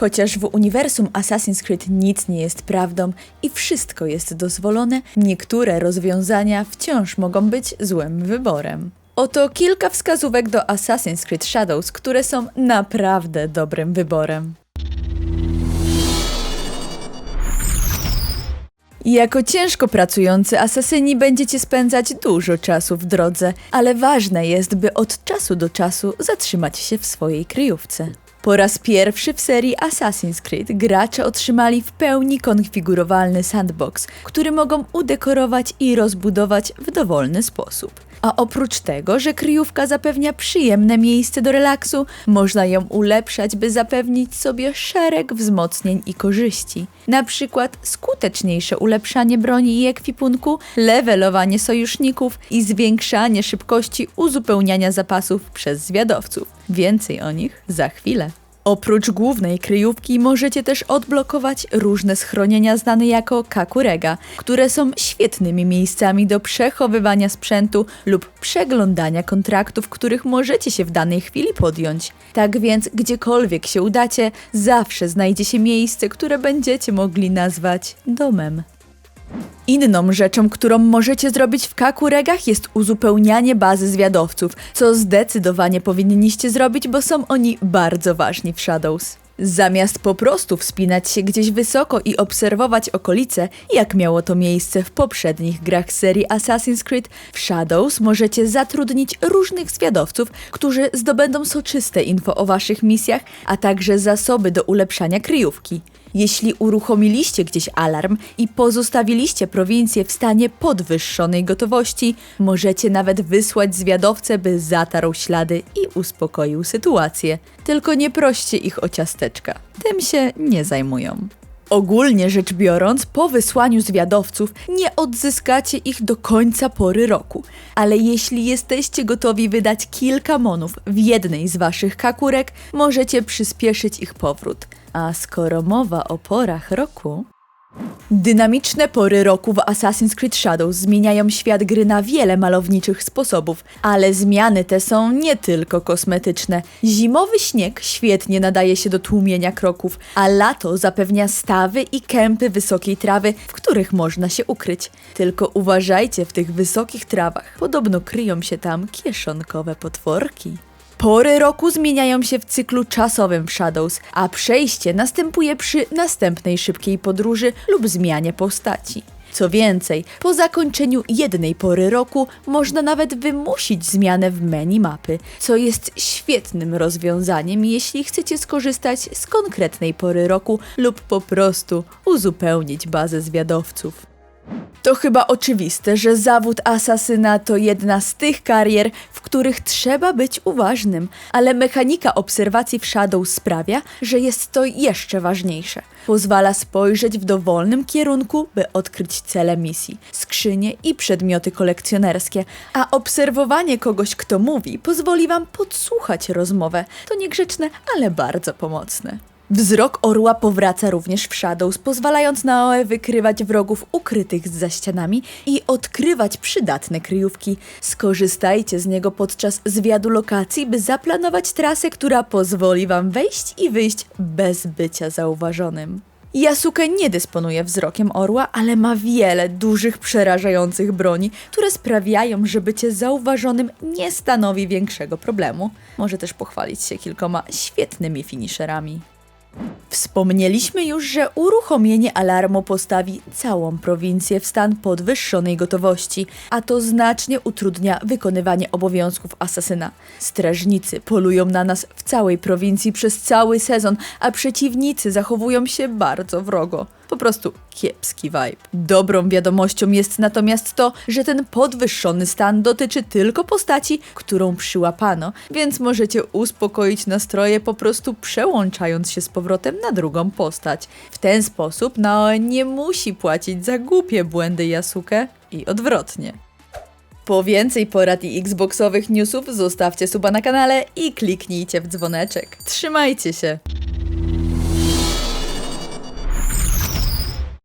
Chociaż w uniwersum Assassin's Creed nic nie jest prawdą i wszystko jest dozwolone, niektóre rozwiązania wciąż mogą być złym wyborem. Oto kilka wskazówek do Assassin's Creed Shadows, które są naprawdę dobrym wyborem. Jako ciężko pracujący asasyni będziecie spędzać dużo czasu w drodze, ale ważne jest, by od czasu do czasu zatrzymać się w swojej kryjówce. Po raz pierwszy w serii Assassin's Creed gracze otrzymali w pełni konfigurowalny sandbox, który mogą udekorować i rozbudować w dowolny sposób. A oprócz tego, że kryjówka zapewnia przyjemne miejsce do relaksu, można ją ulepszać, by zapewnić sobie szereg wzmocnień i korzyści. Na przykład skuteczniejsze ulepszanie broni i ekwipunku, levelowanie sojuszników i zwiększanie szybkości uzupełniania zapasów przez zwiadowców. Więcej o nich za chwilę. Oprócz głównej kryjówki możecie też odblokować różne schronienia znane jako kakurega, które są świetnymi miejscami do przechowywania sprzętu lub przeglądania kontraktów, których możecie się w danej chwili podjąć. Tak więc gdziekolwiek się udacie, zawsze znajdzie się miejsce, które będziecie mogli nazwać domem. Inną rzeczą, którą możecie zrobić w kakuregach jest uzupełnianie bazy zwiadowców, co zdecydowanie powinniście zrobić, bo są oni bardzo ważni w Shadows. Zamiast po prostu wspinać się gdzieś wysoko i obserwować okolice, jak miało to miejsce w poprzednich grach serii Assassin's Creed, w Shadows możecie zatrudnić różnych zwiadowców, którzy zdobędą soczyste info o waszych misjach, a także zasoby do ulepszania kryjówki. Jeśli uruchomiliście gdzieś alarm i pozostawiliście prowincję w stanie podwyższonej gotowości, możecie nawet wysłać zwiadowcę, by zatarł ślady i uspokoił sytuację. Tylko nie proście ich o ciasteczka. Tym się nie zajmują. Ogólnie rzecz biorąc, po wysłaniu zwiadowców nie odzyskacie ich do końca pory roku, ale jeśli jesteście gotowi wydać kilka monów w jednej z waszych kakurek, możecie przyspieszyć ich powrót. A skoro mowa o porach roku, Dynamiczne pory roku w Assassin's Creed Shadows zmieniają świat gry na wiele malowniczych sposobów, ale zmiany te są nie tylko kosmetyczne. Zimowy śnieg świetnie nadaje się do tłumienia kroków, a lato zapewnia stawy i kępy wysokiej trawy, w których można się ukryć. Tylko uważajcie w tych wysokich trawach, podobno kryją się tam kieszonkowe potworki. Pory roku zmieniają się w cyklu czasowym w Shadows, a przejście następuje przy następnej szybkiej podróży lub zmianie postaci. Co więcej, po zakończeniu jednej pory roku można nawet wymusić zmianę w menu mapy, co jest świetnym rozwiązaniem, jeśli chcecie skorzystać z konkretnej pory roku lub po prostu uzupełnić bazę zwiadowców. To chyba oczywiste, że zawód asasyna to jedna z tych karier, w których trzeba być uważnym, ale mechanika obserwacji w Shadow sprawia, że jest to jeszcze ważniejsze. Pozwala spojrzeć w dowolnym kierunku, by odkryć cele misji, skrzynie i przedmioty kolekcjonerskie, a obserwowanie kogoś, kto mówi, pozwoli wam podsłuchać rozmowę. To niegrzeczne, ale bardzo pomocne. Wzrok orła powraca również w Shadows, pozwalając na Oe wykrywać wrogów ukrytych za ścianami i odkrywać przydatne kryjówki. Skorzystajcie z niego podczas zwiadu lokacji, by zaplanować trasę, która pozwoli wam wejść i wyjść bez bycia zauważonym. Yasuke nie dysponuje wzrokiem orła, ale ma wiele dużych, przerażających broni, które sprawiają, że bycie zauważonym nie stanowi większego problemu. Może też pochwalić się kilkoma świetnymi finisherami. Wspomnieliśmy już, że uruchomienie alarmu postawi całą prowincję w stan podwyższonej gotowości, a to znacznie utrudnia wykonywanie obowiązków asasyna. Strażnicy polują na nas w całej prowincji przez cały sezon, a przeciwnicy zachowują się bardzo wrogo. Po prostu kiepski vibe. Dobrą wiadomością jest natomiast to, że ten podwyższony stan dotyczy tylko postaci, którą przyłapano, więc możecie uspokoić nastroje po prostu przełączając się z powrotem na drugą postać. W ten sposób Naoe nie musi płacić za głupie błędy Yasuke i odwrotnie. Po więcej porad i xboxowych newsów zostawcie suba na kanale i kliknijcie w dzwoneczek. Trzymajcie się!